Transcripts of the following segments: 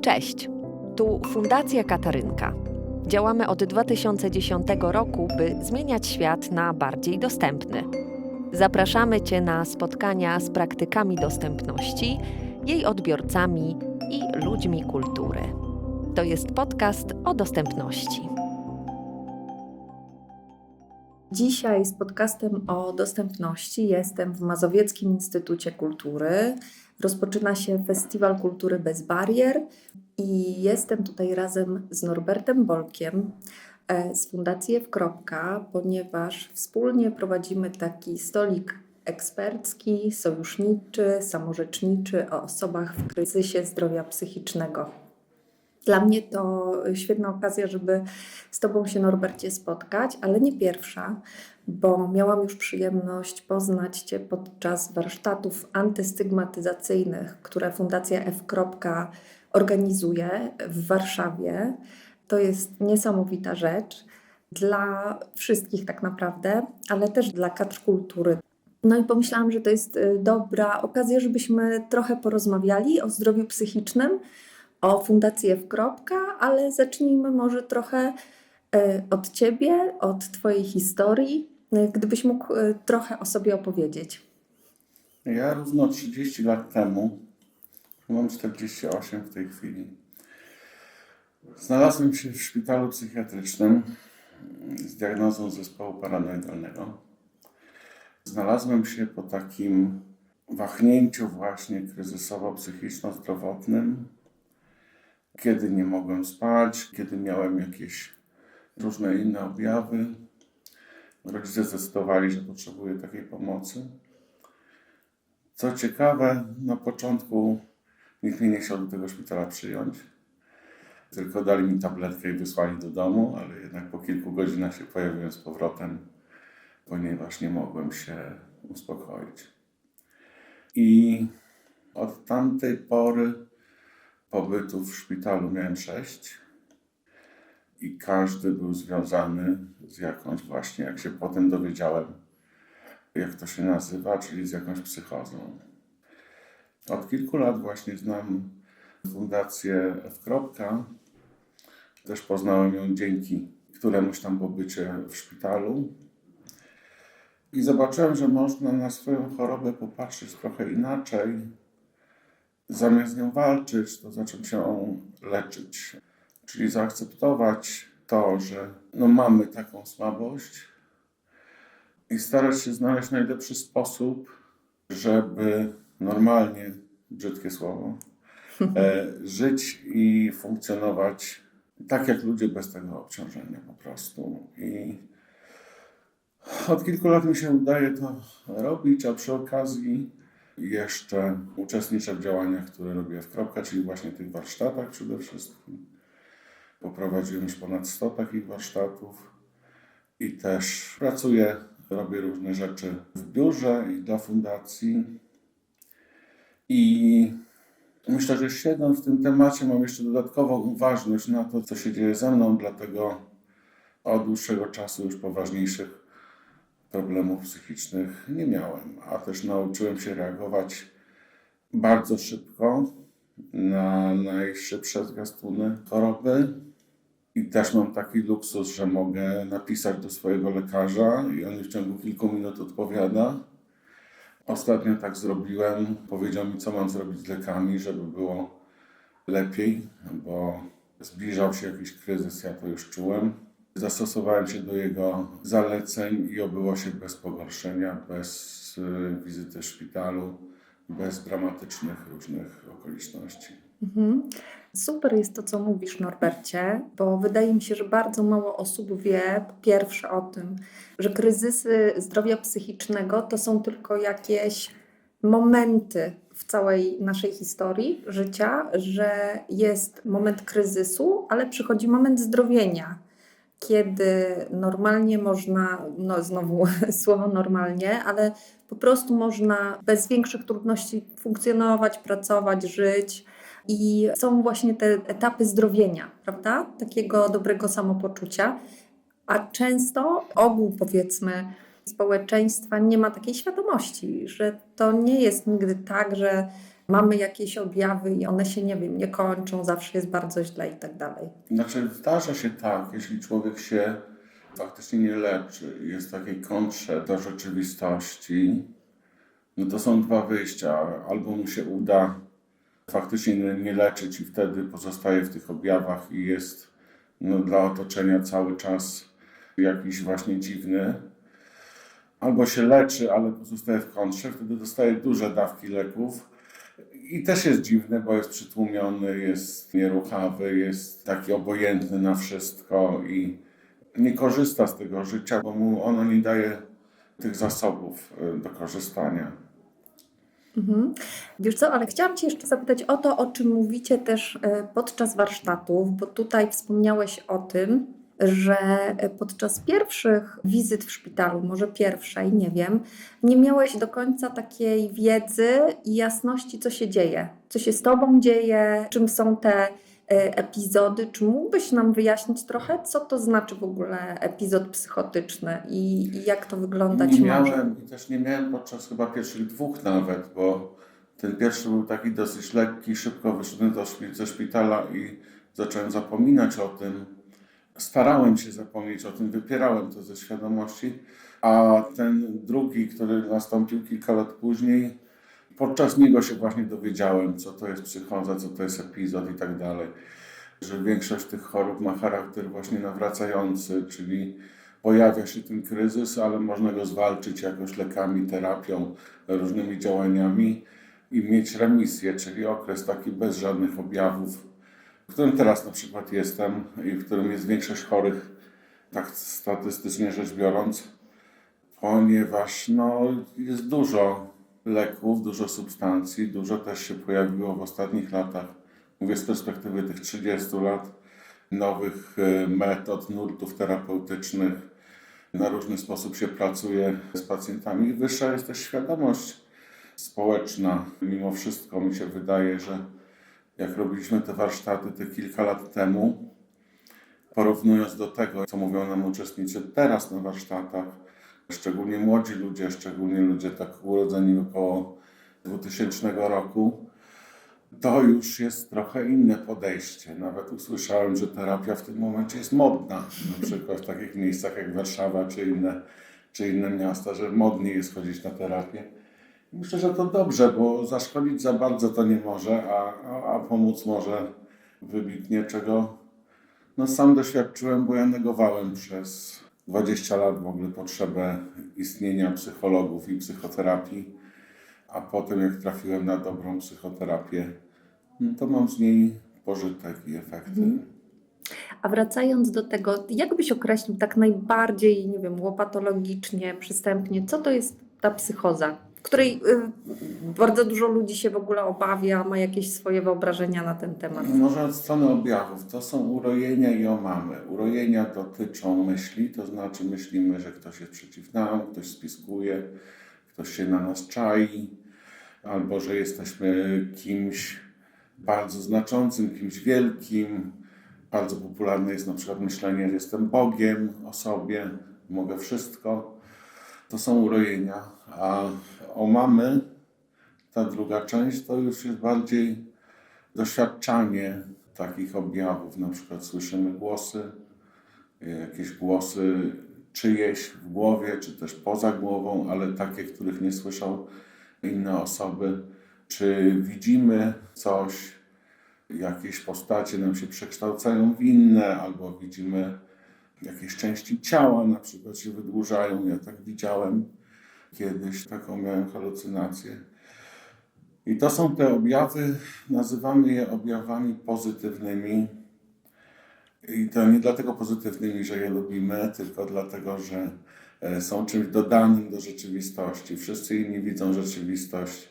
Cześć, tu Fundacja Katarynka. Działamy od 2010 roku, by zmieniać świat na bardziej dostępny. Zapraszamy Cię na spotkania z praktykami dostępności, jej odbiorcami i ludźmi kultury. To jest podcast o dostępności. Dzisiaj z podcastem o dostępności jestem w Mazowieckim Instytucie Kultury. Rozpoczyna się Festiwal Kultury bez barier i jestem tutaj razem z Norbertem Bolkiem e, z Fundacji F. ponieważ wspólnie prowadzimy taki stolik ekspercki, sojuszniczy, samorzeczniczy o osobach w kryzysie zdrowia psychicznego. Dla mnie to świetna okazja, żeby z Tobą się, Norbercie, spotkać, ale nie pierwsza, bo miałam już przyjemność poznać Cię podczas warsztatów antystygmatyzacyjnych, które Fundacja F. organizuje w Warszawie. To jest niesamowita rzecz dla wszystkich tak naprawdę, ale też dla kadr kultury. No i pomyślałam, że to jest y, dobra okazja, żebyśmy trochę porozmawiali o zdrowiu psychicznym o Fundację w kropka, ale zacznijmy może trochę e, od Ciebie, od Twojej historii. E, gdybyś mógł e, trochę o sobie opowiedzieć. Ja równo 30 lat temu, mam 48 w tej chwili, znalazłem się w szpitalu psychiatrycznym z diagnozą zespołu paranoidalnego. Znalazłem się po takim wahnięciu właśnie kryzysowo-psychiczno-zdrowotnym, kiedy nie mogłem spać, kiedy miałem jakieś różne inne objawy. Rodzice zdecydowali, że potrzebuję takiej pomocy. Co ciekawe, na początku nikt mnie nie chciał do tego szpitala przyjąć. Tylko dali mi tabletkę i wysłali do domu, ale jednak po kilku godzinach się pojawiłem z powrotem, ponieważ nie mogłem się uspokoić. I od tamtej pory pobytów w szpitalu miałem sześć i każdy był związany z jakąś właśnie, jak się potem dowiedziałem, jak to się nazywa, czyli z jakąś psychozą. Od kilku lat właśnie znam Fundację F. Też poznałem ją dzięki któremuś tam pobycie w szpitalu. I zobaczyłem, że można na swoją chorobę popatrzeć trochę inaczej, zamiast nią walczyć, to zacząć się leczyć. Czyli zaakceptować to, że no mamy taką słabość i starać się znaleźć najlepszy sposób, żeby normalnie, brzydkie słowo, e, żyć i funkcjonować tak jak ludzie bez tego obciążenia po prostu. I od kilku lat mi się udaje to robić, a przy okazji jeszcze uczestniczę w działaniach, które robię w Kropka, czyli właśnie tych warsztatach przede wszystkim. Poprowadziłem już ponad 100 takich warsztatów i też pracuję, robię różne rzeczy w biurze i dla fundacji. I myślę, że siedząc w tym temacie mam jeszcze dodatkową uważność na to, co się dzieje ze mną, dlatego od dłuższego czasu już poważniejszych problemów psychicznych nie miałem, a też nauczyłem się reagować bardzo szybko na najszybsze zwiastuny choroby. I też mam taki luksus, że mogę napisać do swojego lekarza i on w ciągu kilku minut odpowiada. Ostatnio tak zrobiłem. Powiedział mi, co mam zrobić z lekami, żeby było lepiej, bo zbliżał się jakiś kryzys, ja to już czułem. Zastosowałem się do jego zaleceń i obyło się bez pogorszenia, bez y, wizyty w szpitalu, bez dramatycznych różnych okoliczności. Mhm. Super jest to, co mówisz, Norbercie, bo wydaje mi się, że bardzo mało osób wie, pierwsze, o tym, że kryzysy zdrowia psychicznego to są tylko jakieś momenty w całej naszej historii życia, że jest moment kryzysu, ale przychodzi moment zdrowienia kiedy normalnie można, no znowu słowo normalnie, ale po prostu można bez większych trudności funkcjonować, pracować, żyć. I są właśnie te etapy zdrowienia, prawda? Takiego dobrego samopoczucia. A często ogół, powiedzmy, społeczeństwa nie ma takiej świadomości, że to nie jest nigdy tak, że mamy jakieś objawy i one się, nie wiem, nie kończą, zawsze jest bardzo źle i tak dalej. Znaczy, zdarza się tak, jeśli człowiek się faktycznie nie leczy, jest w takiej kontrze do rzeczywistości, no to są dwa wyjścia. Albo mu się uda faktycznie nie, leczyć i wtedy pozostaje w tych objawach i jest no, dla otoczenia cały czas jakiś właśnie dziwny. Albo się leczy, ale pozostaje w kontrze, wtedy dostaje duże dawki leków. I też jest dziwny, bo jest przytłumiony, jest nieruchawy, jest taki obojętny na wszystko i nie korzysta z tego życia, bo mu ono nie daje tych zasobów y, do korzystania. Mhm. Wiesz co, ale chciałam Cię jeszcze zapytać o to, o czym mówicie też e, podczas warsztatów, bo tutaj wspomniałeś o tym, że e, podczas pierwszych wizyt w szpitalu, może pierwszej, nie wiem, nie miałeś do końca takiej wiedzy i jasności, co się dzieje, co się z Tobą dzieje, czym są te e, epizody. Czy mógłbyś nam wyjaśnić trochę, co to znaczy w ogóle epizod psychotyczny i, i jak to wyglądać Nie może? miałem i też nie miałem podczas chyba pierwszych dwóch nawet, bo ten pierwszy był taki dosyć lekki, szybko wyszedłem do ze szpitala i zacząłem zapominać o tym. Starałem się zapomnieć o tym, wypierałem to ze świadomości, a ten drugi, który nastąpił kilka lat później, podczas niego się właśnie dowiedziałem, co to jest psychoza, co to jest epizod i tak dalej. Że większość tych chorób ma charakter właśnie nawracający, czyli pojawia się ten kryzys, ale można go zwalczyć jakoś lekami, terapią, różnymi działaniami i mieć remisję, czyli okres taki bez żadnych objawów, w którym teraz na przykład jestem i w którym jest większość chorych, tak statystycznie rzecz biorąc, ponieważ no, jest dużo leków, dużo substancji, dużo też się pojawiło w ostatnich latach, mówię z perspektywy tych 30 lat, nowych e, metod, nurtów terapeutycznych. Na różny sposób się pracuje z pacjentami i wyższa jest też świadomość społeczna. Mimo wszystko mi się wydaje, że jak robiliśmy te warsztaty te kilka lat temu, porównując do tego, co mówią nam uczestnicy teraz na warsztatach, szczególnie młodzi ludzie, szczególnie ludzie tak urodzeni około 2000 roku, to już jest trochę inne podejście. Nawet usłyszałem, że terapia w tym momencie jest modna. Na przykład w takich miejscach jak Warszawa czy inne, czy inne miasta, że modniej jest chodzić na terapię. Myślę, że to dobrze, bo zaszkodzić za bardzo to nie może, a, a, pomóc może wybitnie, czego no, sam doświadczyłem, bo ja negowałem przez 20 lat w ogóle potrzebę istnienia psychologów i psychoterapii, a potem jak trafiłem na dobrą psychoterapię, no, to mam z niej pożytek i efekty. A wracając do tego, jak byś określił tak najbardziej, nie wiem, łopatologicznie, przystępnie, co to jest ta psychoza, której y, bardzo dużo ludzi się w ogóle obawia, ma jakieś swoje wyobrażenia na ten temat? Może od strony objawów. To są urojenia i omamy. Urojenia dotyczą myśli, to znaczy myślimy, że ktoś jest przeciw nam, ktoś spiskuje, ktoś się na nas czai, albo że jesteśmy kimś bardzo znaczącym, kimś wielkim. Bardzo popularne jest na przykład myślenie, że jestem Bogiem o sobie, mogę wszystko. To są urojenia. A omamy, ta druga część, to już jest bardziej doświadczanie takich objawów. Na przykład słyszymy głosy, jakieś głosy czyjeś w głowie, czy też poza głową, ale takie, których nie słyszą inne osoby. Czy widzimy coś, jakieś postacie nam się przekształcają w inne, albo widzimy jakieś części ciała na przykład się wydłużają. Ja tak widziałem kiedyś, taką miałem halucynację. I to są te objawy, nazywamy je objawami pozytywnymi. I to nie dlatego pozytywnymi, że je lubimy, tylko dlatego, że e, są czymś dodanym do rzeczywistości. Wszyscy inni widzą rzeczywistość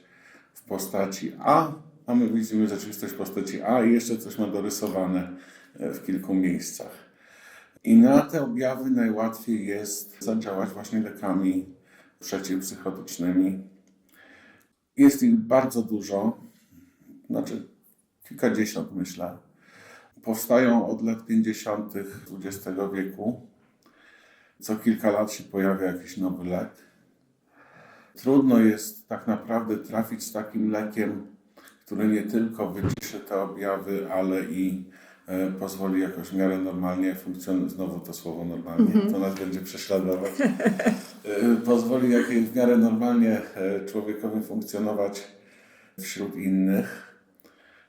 w postaci A, a my widzimy rzeczywistość w postaci A i jeszcze coś ma dorysowane e, w kilku miejscach. I na te objawy najłatwiej jest zadziałać właśnie lekami przeciwpsychotycznymi. Jest ich bardzo dużo, znaczy kilkadziesiąt myślę. Powstają od lat 50. XX wieku. Co kilka lat się pojawia jakiś nowy lek. Trudno jest tak naprawdę trafić z takim lekiem, który nie tylko wyciszy te objawy, ale i pozwoli jakoś w miarę normalnie funkcjonować, znowu to słowo normalnie, to nas będzie prześladować, E, pozwoli jak w miarę normalnie e, człowiekowi funkcjonować wśród innych.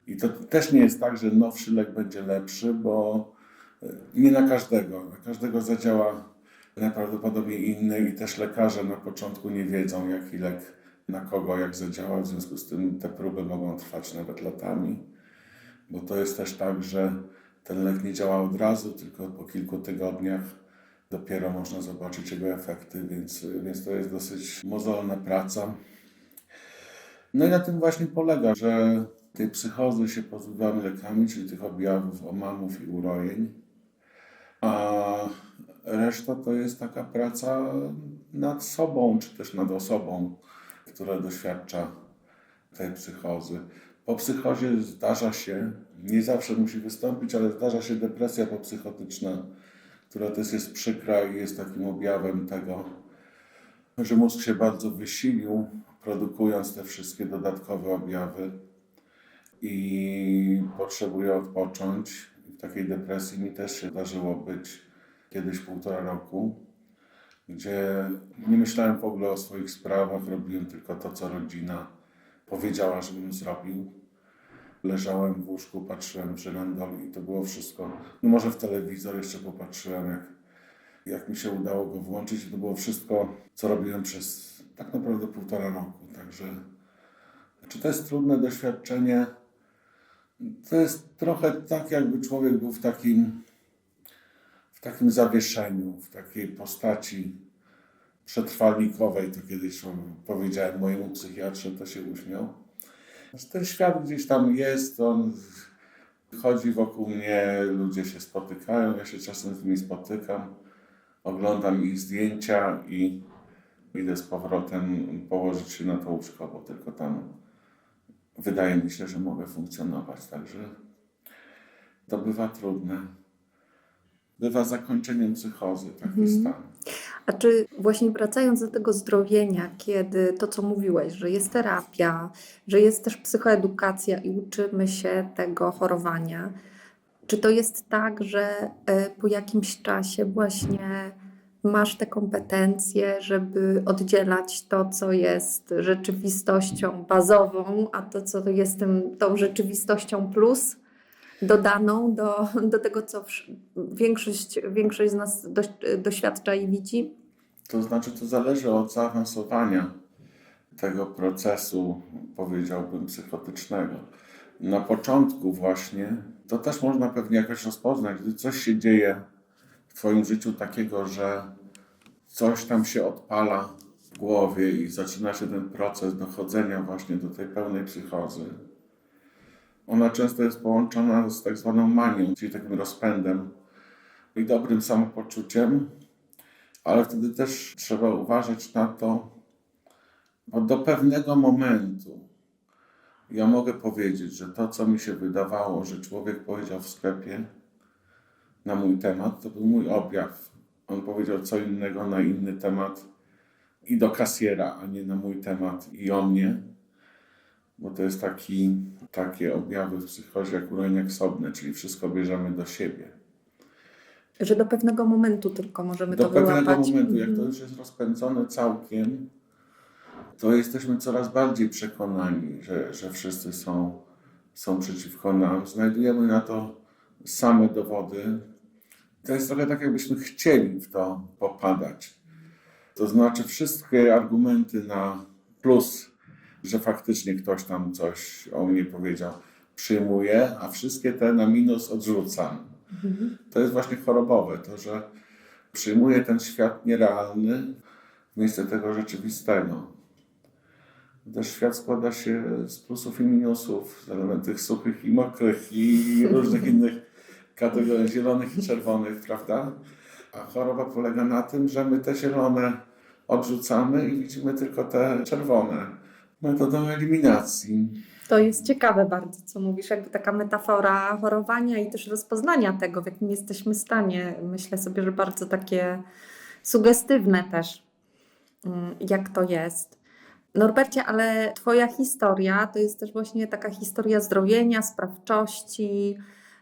I to też nie jest tak, że nowszy lek będzie lepszy, bo e, nie na każdego. Na każdego zadziała najprawdopodobniej inny i też lekarze na początku nie wiedzą, jaki lek na kogo, jak zadziała. W związku z tym te próby mogą trwać nawet latami, bo to jest też tak, że ten lek nie działa od razu, tylko po kilku tygodniach dopiero można zobaczyć jego efekty, więc, więc to jest dosyć mozolna praca. No i na tym właśnie polega, że tej psychozy się pozbywamy lekami, czyli tych objawów omamów i urojeń, a reszta to jest taka praca nad sobą, czy też nad osobą, która doświadcza tej psychozy. Po psychozie zdarza się, nie zawsze musi wystąpić, ale zdarza się depresja popsychotyczna, która też jest przykra i jest takim objawem tego, że mózg się bardzo wysilił, produkując te wszystkie dodatkowe objawy i potrzebuje odpocząć. W takiej depresji mi też się zdarzyło być kiedyś półtora roku, gdzie nie myślałem w ogóle o swoich sprawach, robiłem tylko to, co rodzina powiedziała, żebym zrobił. Leżałem w łóżku, patrzyłem w żyrandol i to było wszystko. No może w telewizor jeszcze popatrzyłem, jak, jak mi się udało go włączyć. To było wszystko, co robiłem przez tak naprawdę półtora roku. Także czy to jest trudne doświadczenie? To jest trochę tak, jakby człowiek był w takim, w takim zawieszeniu, w takiej postaci przetrwalnikowej. To kiedyś powiedziałem mojemu psychiatrze, to się uśmiał. Ten świat gdzieś tam jest, on chodzi wokół mnie, ludzie się spotykają, ja się czasem z nimi spotykam, oglądam ich zdjęcia i idę z powrotem położyć się na to łóżko, bo tylko tam wydaje mi się, że mogę funkcjonować. Także to bywa trudne. Bywa zakończeniem psychozy taki stan. A czy właśnie wracając do tego zdrowienia, kiedy to, co mówiłeś, że jest terapia, że jest też psychoedukacja i uczymy się tego chorowania, czy to jest tak, że e, po jakimś czasie właśnie masz te kompetencje, żeby oddzielać to, co jest rzeczywistością bazową, a to, co jest tym, tą rzeczywistością plus? Dodaną do, do tego, co większość, większość z nas doś, doświadcza i widzi? To znaczy, to zależy od zaawansowania tego procesu, powiedziałbym, psychotycznego. Na początku właśnie, to też można pewnie jakoś rozpoznać, gdy coś się dzieje w Twoim życiu takiego, że coś tam się odpala w głowie i zaczyna się ten proces dochodzenia właśnie do tej pełnej psychozy. Ona często jest połączona z tak zwaną manią, czyli takim rozpędem i dobrym samopoczuciem, ale wtedy też trzeba uważać na to, bo do pewnego momentu ja mogę powiedzieć, że to, co mi się wydawało, że człowiek powiedział w sklepie na mój temat, to był mój objaw. On powiedział co innego na inny temat i do kasjera, a nie na mój temat i o mnie, bo to jest taki, takie objawy w psychozie jak urojenia sobne, czyli wszystko bierzemy do siebie. Że do pewnego momentu tylko możemy Do to pewnego wyłapać. momentu, jak to Mhm. już jest rozpędzone całkiem, to jesteśmy coraz bardziej przekonani, że, że wszyscy są, są przeciwko nam. Znajdujemy na to same dowody. To jest trochę tak, jakbyśmy chcieli w to popadać. To znaczy, wszystkie argumenty na plus, że faktycznie ktoś tam coś o mnie powiedział, przyjmuję, a wszystkie te na minus odrzucam. To jest właśnie chorobowe, to, że przyjmuję ten świat nierealny w miejsce tego rzeczywistego. Też świat składa się z plusów i minusów, z elementów suchych i mokrych i różnych innych kategorii, zielonych i czerwonych, prawda? A choroba polega na tym, że my te zielone odrzucamy i widzimy tylko te czerwone. Metodą eliminacji. To jest ciekawe bardzo, co mówisz, jakby taka metafora chorowania i też rozpoznania tego, w jakim jesteśmy stanie. Myślę sobie, że bardzo takie sugestywne też, mm, jak to jest. Norbercie, ale Twoja historia to jest też właśnie taka historia zdrowienia, sprawczości,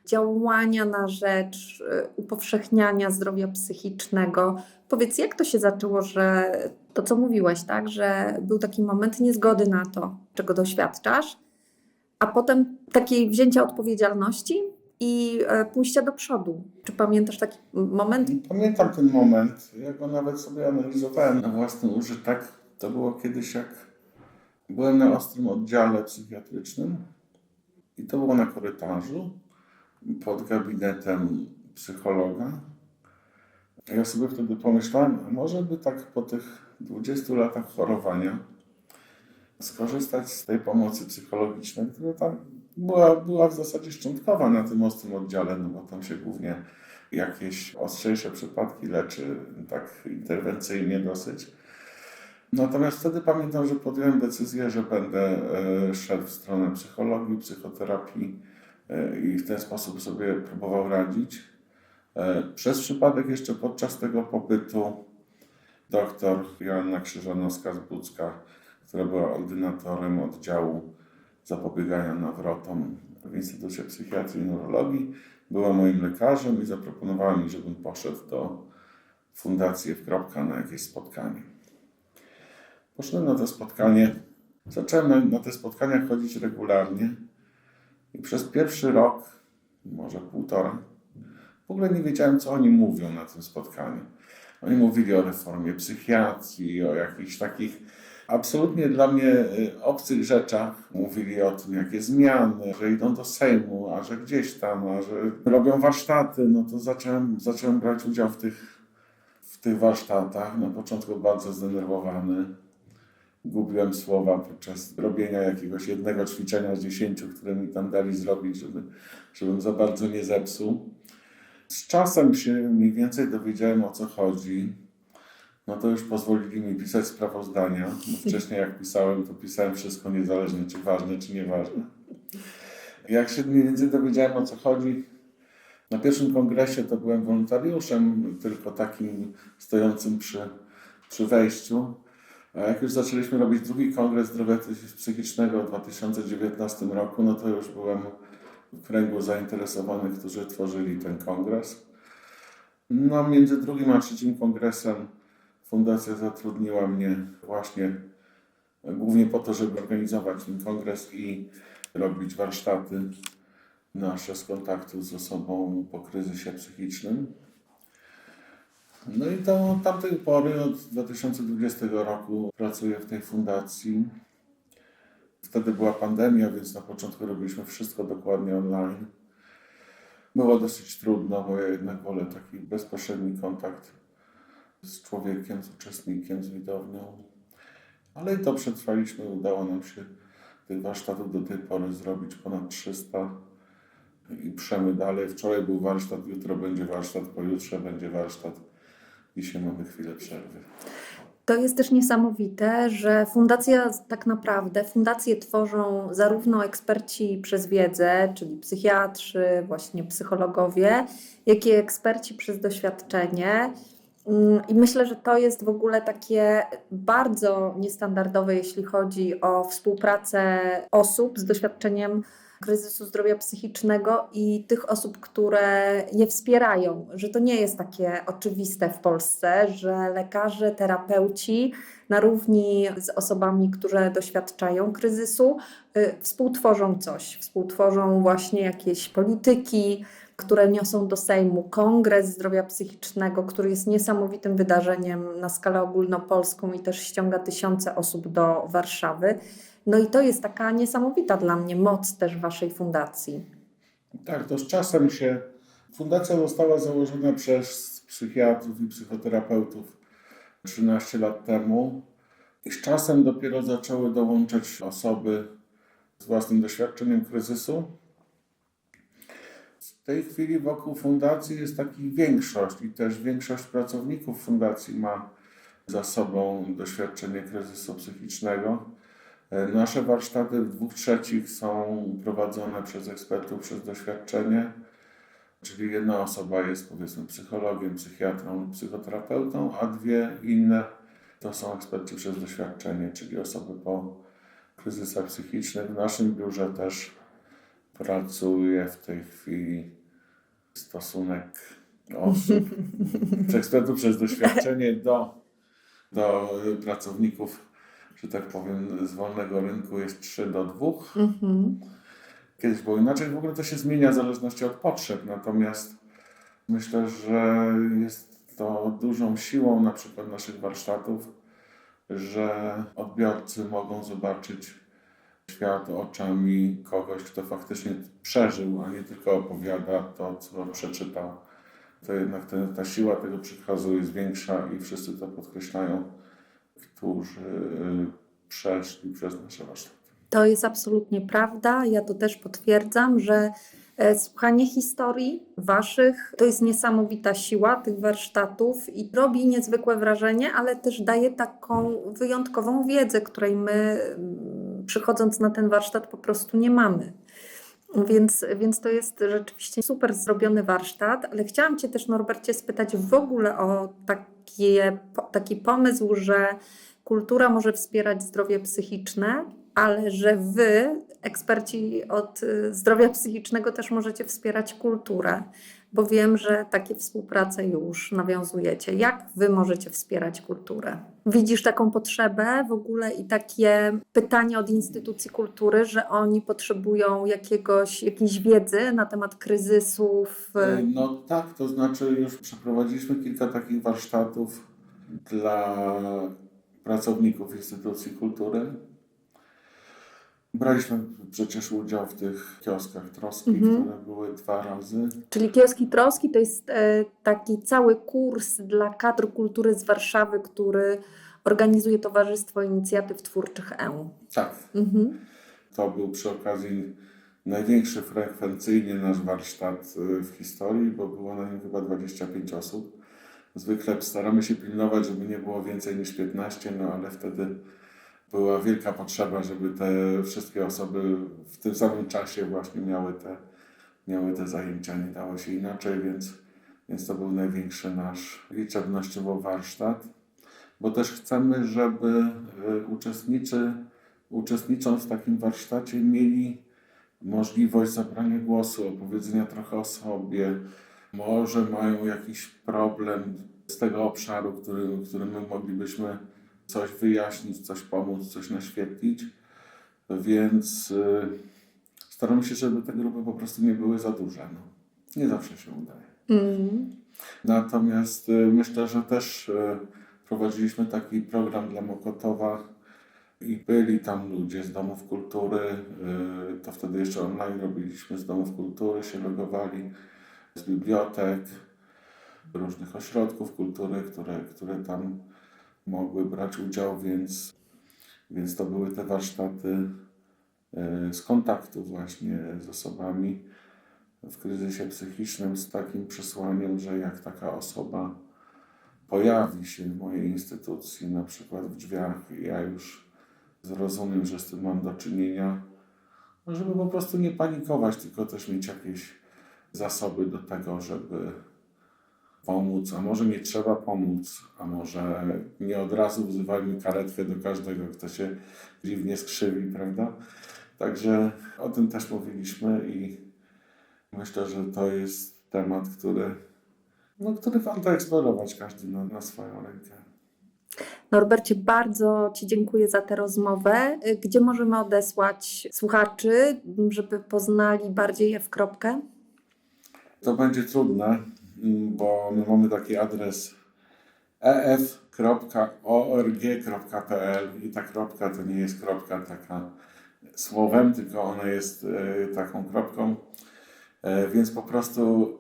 działania na rzecz y, upowszechniania zdrowia psychicznego. Powiedz, jak to się zaczęło, że to, co mówiłeś, tak, że był taki moment niezgody na to, czego doświadczasz, a potem takiej wzięcia odpowiedzialności i e, pójścia do przodu. Czy pamiętasz taki moment? Pamiętam ten moment, ja go nawet sobie analizowałem na własny użytek. To było kiedyś, jak byłem na ostrym oddziale psychiatrycznym i to było na korytarzu pod gabinetem psychologa. Ja sobie wtedy pomyślałem, może by tak po tych 20 latach chorowania skorzystać z tej pomocy psychologicznej, która tam była, była w zasadzie szczątkowa na tym ostrym oddziale, no bo tam się głównie jakieś ostrzejsze przypadki leczy, tak interwencyjnie dosyć. Natomiast wtedy pamiętam, że podjąłem decyzję, że będę e, szedł w stronę psychologii, psychoterapii i w ten sposób sobie próbował radzić. E, Przez przypadek jeszcze podczas tego pobytu doktor Joanna Krzyżanowska z Bucka, która była ordynatorem oddziału zapobiegania nawrotom w Instytucie Psychiatrii i Neurologii, była moim lekarzem i zaproponowała mi, żebym poszedł do fundacji w Kropka na jakieś spotkanie. Poszedłem na to spotkanie. Zacząłem na, na te spotkania chodzić regularnie i przez pierwszy rok, może półtora, w ogóle nie wiedziałem, co oni mówią na tym spotkaniu. Oni mówili o reformie psychiatrii, o jakichś takich absolutnie dla mnie y, obcych rzeczach. Mówili o tym, jakie zmiany, że idą do Sejmu, a że gdzieś tam, a że robią warsztaty. No to zacząłem, zacząłem brać udział w tych, w tych warsztatach. Na początku bardzo zdenerwowany. Gubiłem słowa podczas robienia jakiegoś jednego ćwiczenia z dziesięciu, które mi tam dali zrobić, żeby, żebym za bardzo nie zepsuł. Z czasem się mniej więcej dowiedziałem o co chodzi. No to już pozwolili mi pisać sprawozdania. Bo wcześniej jak pisałem, to pisałem wszystko niezależnie, czy ważne, czy nieważne. Jak się mniej więcej dowiedziałem o co chodzi, na pierwszym kongresie to byłem wolontariuszem, tylko takim stojącym przy, przy wejściu. A jak już zaczęliśmy robić drugi kongres zdrowia psychicznego w 2019 roku, no to już byłem w kręgu zainteresowanych, którzy tworzyli ten kongres. No, między drugim a trzecim kongresem fundacja zatrudniła mnie właśnie głównie po to, żeby organizować ten kongres i robić warsztaty nasze z kontaktu z osobą po kryzysie psychicznym. No i to od tamtej pory, od 2020 roku pracuję w tej fundacji. Wtedy była pandemia, więc na początku robiliśmy wszystko dokładnie online. Było dosyć trudno, bo ja jednak wolę taki bezpośredni kontakt z człowiekiem, z uczestnikiem, z widownią. Ale i to przetrwaliśmy, udało nam się tych warsztatów do tej pory zrobić ponad 300 i przemy dalej. Wczoraj był warsztat, jutro będzie warsztat, pojutrze będzie warsztat. Dzisiaj mamy chwilę przerwy. To jest też niesamowite, że fundacja tak naprawdę, fundacje tworzą zarówno eksperci przez wiedzę, czyli psychiatrzy, właśnie psychologowie, jak i eksperci przez doświadczenie. Mm, I myślę, że to jest w ogóle takie bardzo niestandardowe, jeśli chodzi o współpracę osób z doświadczeniem kryzysu zdrowia psychicznego i tych osób, które je wspierają, że to nie jest takie oczywiste w Polsce, że lekarze, terapeuci na równi z osobami, które doświadczają kryzysu, y, współtworzą coś, współtworzą właśnie jakieś polityki, które niosą do Sejmu Kongres Zdrowia Psychicznego, który jest niesamowitym wydarzeniem na skalę ogólnopolską i też ściąga tysiące osób do Warszawy. No i to jest taka niesamowita dla mnie moc też Waszej fundacji. Tak, to z czasem się. Fundacja została założona przez psychiatrów i psychoterapeutów 13 lat temu. I z czasem dopiero zaczęły dołączać osoby z własnym doświadczeniem kryzysu. W tej chwili wokół fundacji jest takich większość i też większość pracowników fundacji ma za sobą doświadczenie kryzysu psychicznego. E, Nasze warsztaty w dwóch trzecich są prowadzone przez ekspertów przez doświadczenie, czyli jedna osoba jest powiedzmy psychologiem, psychiatrą, psychoterapeutą, a dwie inne To są eksperci przez doświadczenie, czyli osoby po kryzysach psychicznych. W naszym biurze też pracuje w tej chwili stosunek osób, ekspertów przez doświadczenie do, do pracowników, że tak powiem, z wolnego rynku jest 3 do 2. Mhm. Kiedyś było inaczej, w ogóle to się zmienia w zależności od potrzeb, natomiast myślę, że jest to dużą siłą na przykład naszych warsztatów, że odbiorcy mogą zobaczyć świat oczami kogoś, kto faktycznie przeżył, a nie tylko opowiada to, co przeczytał. To jednak ten, ta siła tego przekazu jest większa i wszyscy to podkreślają, którzy przeszli przez nasze warsztaty. To jest absolutnie prawda. Ja to też potwierdzam, że e, słuchanie historii waszych to jest niesamowita siła tych warsztatów i robi niezwykłe wrażenie, ale też daje taką wyjątkową wiedzę, której my mm, przychodząc na ten warsztat po prostu nie mamy. Więc, więc to jest rzeczywiście super zrobiony warsztat, ale chciałam Cię też, Norbercie, spytać w ogóle o takie, taki pomysł, że kultura może wspierać zdrowie psychiczne, ale że Wy, eksperci od y, zdrowia psychicznego, też możecie wspierać kulturę, bo wiem, że takie współprace już nawiązujecie. Jak Wy możecie wspierać kulturę? Widzisz taką potrzebę w ogóle i takie pytanie od instytucji kultury, że oni potrzebują jakiegoś, jakiejś wiedzy na temat kryzysów? E, No tak, to znaczy już przeprowadziliśmy kilka takich warsztatów dla pracowników instytucji kultury. Braliśmy przecież udział w tych kioskach troski, Mhm. które były dwa razy. Czyli Kioski Troski to jest e, taki cały kurs dla kadr kultury z Warszawy, który organizuje Towarzystwo Inicjatyw Twórczych E. Tak, Mhm. to był przy okazji największy frekwencyjnie nasz warsztat y, w historii, bo było na nim chyba 25 osób. Zwykle staramy się pilnować, żeby nie było więcej niż 15, no ale wtedy była wielka potrzeba, żeby te wszystkie osoby w tym samym czasie właśnie miały te, miały te zajęcia. Nie dało się inaczej, więc, więc to był największy nasz liczebnościowo warsztat. Bo też chcemy, żeby y, uczestnicy, uczestnicząc w takim warsztacie, mieli możliwość zabrania głosu, opowiedzenia trochę o sobie. Może mają jakiś problem z tego obszaru, który, który my moglibyśmy coś wyjaśnić, coś pomóc, coś naświetlić. Więc y, staramy się, żeby te grupy po prostu nie były za duże. No. Nie zawsze się udaje. Mm. Natomiast y, myślę, że też y, prowadziliśmy taki program dla Mokotowa i byli tam ludzie z domów kultury. To wtedy jeszcze online robiliśmy z domów kultury, się logowali z bibliotek, różnych ośrodków kultury, które, które tam mogły brać udział, więc, więc to były te warsztaty y, z kontaktu właśnie z osobami w kryzysie psychicznym z takim przesłaniem, że jak taka osoba pojawi się w mojej instytucji, na przykład w drzwiach, i ja już zrozumiem, że z tym mam do czynienia, no żeby po prostu nie panikować, tylko też mieć jakieś zasoby do tego, żeby pomóc, a może nie trzeba pomóc, a może nie od razu wzywajmy karetkę do każdego, kto się dziwnie skrzywi, prawda? Także o tym też mówiliśmy i Myślę, że to jest temat, który, no, który warto eksplorować każdy na, na swoją rękę. Norbercie, bardzo Ci dziękuję za tę rozmowę. Gdzie możemy odesłać słuchaczy, żeby poznali bardziej je w kropkę? To będzie trudne, bo my mamy taki adres ef.org.pl i ta kropka to nie jest kropka taka słowem, tylko ona jest e, taką kropką. E, więc po prostu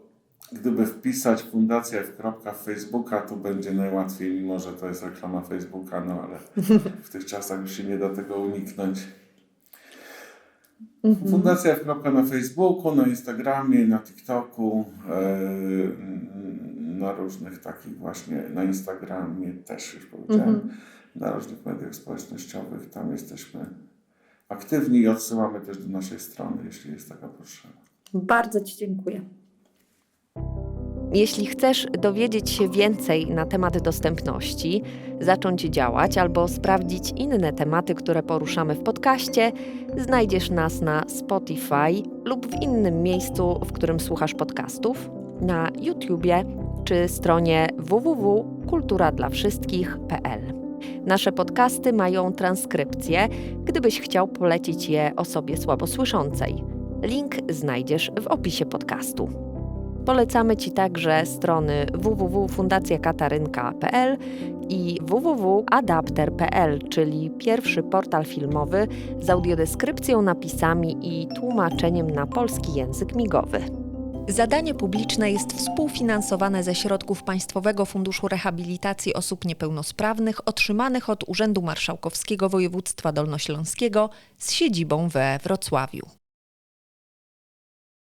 gdyby wpisać Fundacja w Facebooka, to będzie najłatwiej, mimo że to jest reklama Facebooka, no ale w tych czasach już się nie da tego uniknąć. Fundacja F. na Facebooku, na Instagramie, na TikToku, e, na różnych takich właśnie, na Instagramie też już powiedziałem, Mhm. na różnych mediach społecznościowych. Tam jesteśmy aktywni i odsyłamy też do naszej strony, jeśli jest taka potrzeba. Bardzo Ci dziękuję. Jeśli chcesz dowiedzieć się więcej na temat dostępności, zacząć działać albo sprawdzić inne tematy, które poruszamy w podcaście, znajdziesz nas na Spotify lub w innym miejscu, w którym słuchasz podcastów, na YouTubie czy stronie www.kulturadlawszystkich.pl. Nasze podcasty mają transkrypcję, gdybyś chciał polecić je osobie słabosłyszącej. Link znajdziesz w opisie podcastu. Polecamy Ci także strony www.fundacjakatarynka.pl i www.adapter.pl, czyli pierwszy portal filmowy z audiodeskrypcją, napisami i tłumaczeniem na polski język migowy. Zadanie publiczne jest współfinansowane ze środków Państwowego Funduszu Rehabilitacji Osób Niepełnosprawnych otrzymanych od Urzędu Marszałkowskiego Województwa Dolnośląskiego z siedzibą we Wrocławiu.